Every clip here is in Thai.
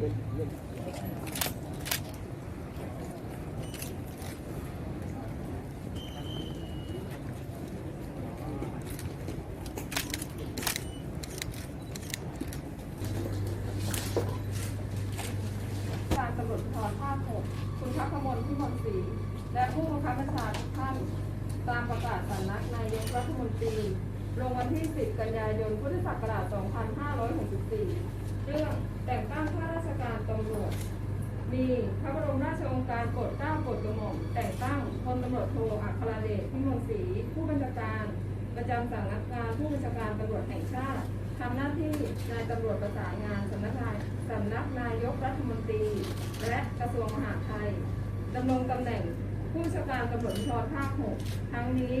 การตำรวจภูธรภาค6คุณพักขมลพิมลศรีและผู้บังคับบัญชาทุกท่าน ตามประกาศสำนักนายกรัฐมนตรี ลงวันที่ 10 กันยายน พุทธศักราช 2564 รื่องแต่งตั้งข้าราชการตำรวจ มีพระบรมราชโองการโปรดเกล้าโปรดกระหม่อมแต่งตั้งพลตำรวจโทอัครเดชพิมลศรีผู้บัญชาการ ประจำสำนักงานผู้บัญชาการตำรวจแห่งชาติทำหน้าที่นายตำรวจประสานงานสำนักงานสำนักนายกรัฐมนตรี และกระทรวงมหาดไทยดำรงตำแหน่งผู้บัญชาการตำรวจภูธรภาค6ทั้งนี้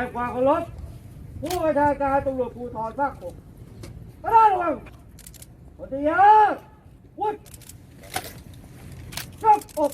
แสดงความเคารพผู้บัญชาการตำรวจภูธรภาคหกกระราชวังปฏิยาวุฒิรับอก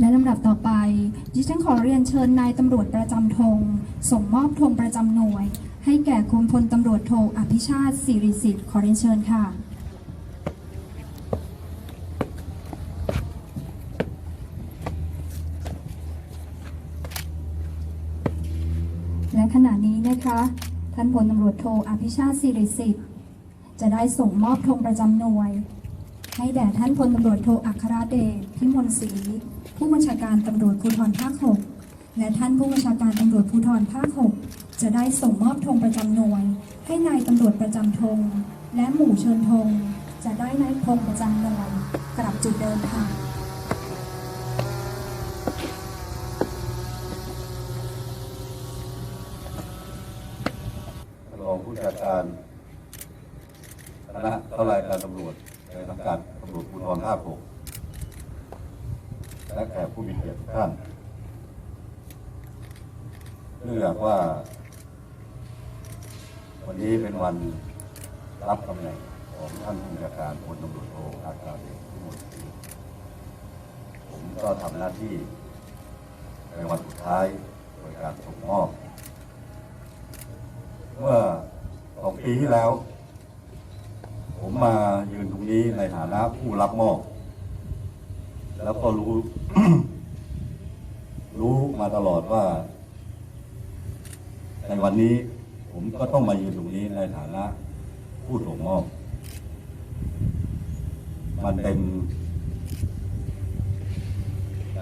และลำดับต่อไปดิฉันขอเรียนเชิญนายตำรวจประจำธงส่งมอบธงประจำหน่วย ให้แก่คุณพลตำรวจโทอภิชาติสิริสิทธิ์ขอเรียนเชิญค่ะและขณะนี้นะคะ ท่านพลตำรวจโทอภิชาติสิริสิทธิ์จะได้ส่งมอบธงประจำหน่วย ให้แด่ท่านพลตำรวจโทอัครเดชพิมลศรี ผู้บัญชาการตำรวจภูธรภาค 6 และท่านผู้บัญชาการตำรวจภูธรภาค 6 จะได้ส่งมอบธงประจำหน่วย ให้นายตำรวจประจำธงและหมู่เชิญธงจะได้นายธงประจำหน่วยกลับจุดเดิมค่ะรองผู้จัดการคณะเข้ารายการตำรวจในสังกัดตำรวจภูธรภาคหก และแขกผู้มีเกียรติทุกท่าน เนื่องจากว่า วันนี้เป็นวันรับตำแหน่งของท่านผู้จัดการพลตำรวจโทอาคาเดชพิมลศรีผมก็ทำหน้าที่ในวันสุดท้ายโดยการส่งมอบเมื่อสองปีที่แล้ว ผมมายืนตรงนี้ในฐานะผู้รับมอบ แล้วก็รู้ รู้มาตลอดว่า ในวันนี้ผมก็ต้องมายืนตรงนี้ในฐานะ ผู้ส่งมอบ มันเป็น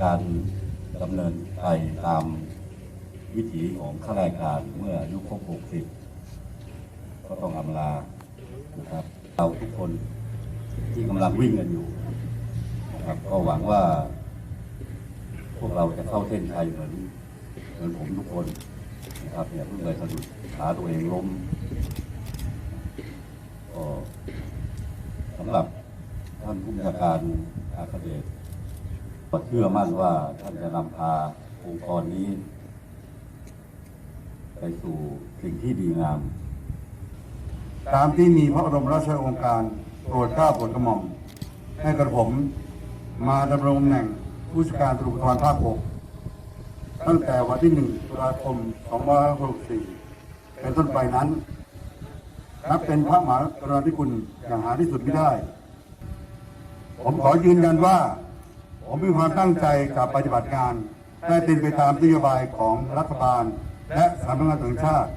การดำเนินไปตามวิถีของข้าราชการเมื่ออายุครบ60 ก็ต้องอำลานะครับ เราทุกคนที่กำลังวิ่งกันอยู่ นะครับ ก็หวังว่า พวกเราจะเข้าเส้นชัยเหมือนเหมือนผมทุกคนนะครับเนี่ยเพิ่งเลยสะดุดขาตัวเองล้มก็สำหรับท่านผู้บัญชาการอาคาเดชก็เชื่อมั่นว่าท่านจะนำพาองค์กรนี้ ไปสู่สิ่งที่ดีงาม ตามที่มีพระบรมราชโองการโปรดเกล้าโปรดกระหม่อมให้กระผม มาดำรงตำแหน่งผู้จัดการตำรวจภูธรภาค6ตั้งแต่วันที่ 1 ตุลาคม 2564 เป็นต้นไปนั้น นับเป็นพระมหากรณาธิคุณอย่างหาที่สุดไม่ได้ ผมขอยืนยันว่า ผมมีความตั้งใจกับปฏิบัติงานได้เป็นไปตามนโยบายของรัฐบาล และสำนักงานตำรวจแห่งชาติ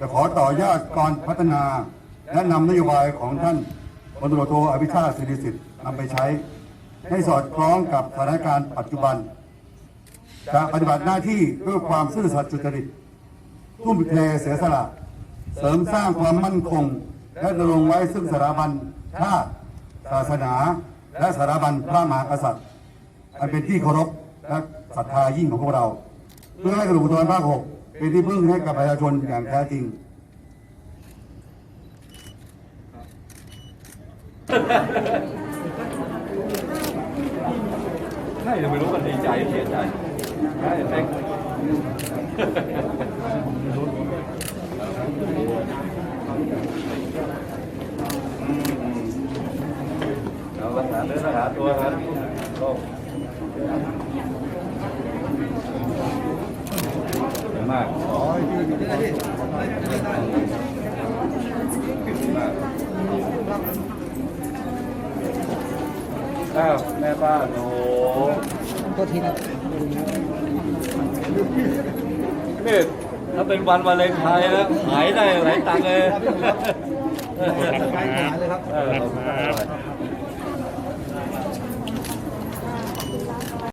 จะขอต่อยอดก่อนพัฒนา และนำนโยบายของท่านพลตรวจโทอภิชาติศิริสิทธิ์นำไปใช้ ให้สอดคล้องกับสถานการณ์ปัจจุบัน จะปฏิบัติหน้าที่ด้วยความซื่อสัตย์สุจริต ทุ่มเทเสียสละ เสริมสร้างความมั่นคง และดำรงไว้ซึ่งสถาบันชาติศาสนา และสถาบันพระมหากษัตริย์ อันเป็นที่เคารพและศรัทธายิ่งของพวกเรา เพื่อให้กระดูกตอนภาคหกเป็นที่พึ่งให้กับประชาชนอย่างแท้จริง ใช่ไม่รู้มันดีใจเสียใจใช่แม่ง เรารักษาเนื้อรักษาตัวครับโรคมากอ้าวแม่บ้านโอ้โหนี่ ถ้าเป็นวันวาเลนไทน์นะขายได้หลายตังค์เลยขายเลยครับ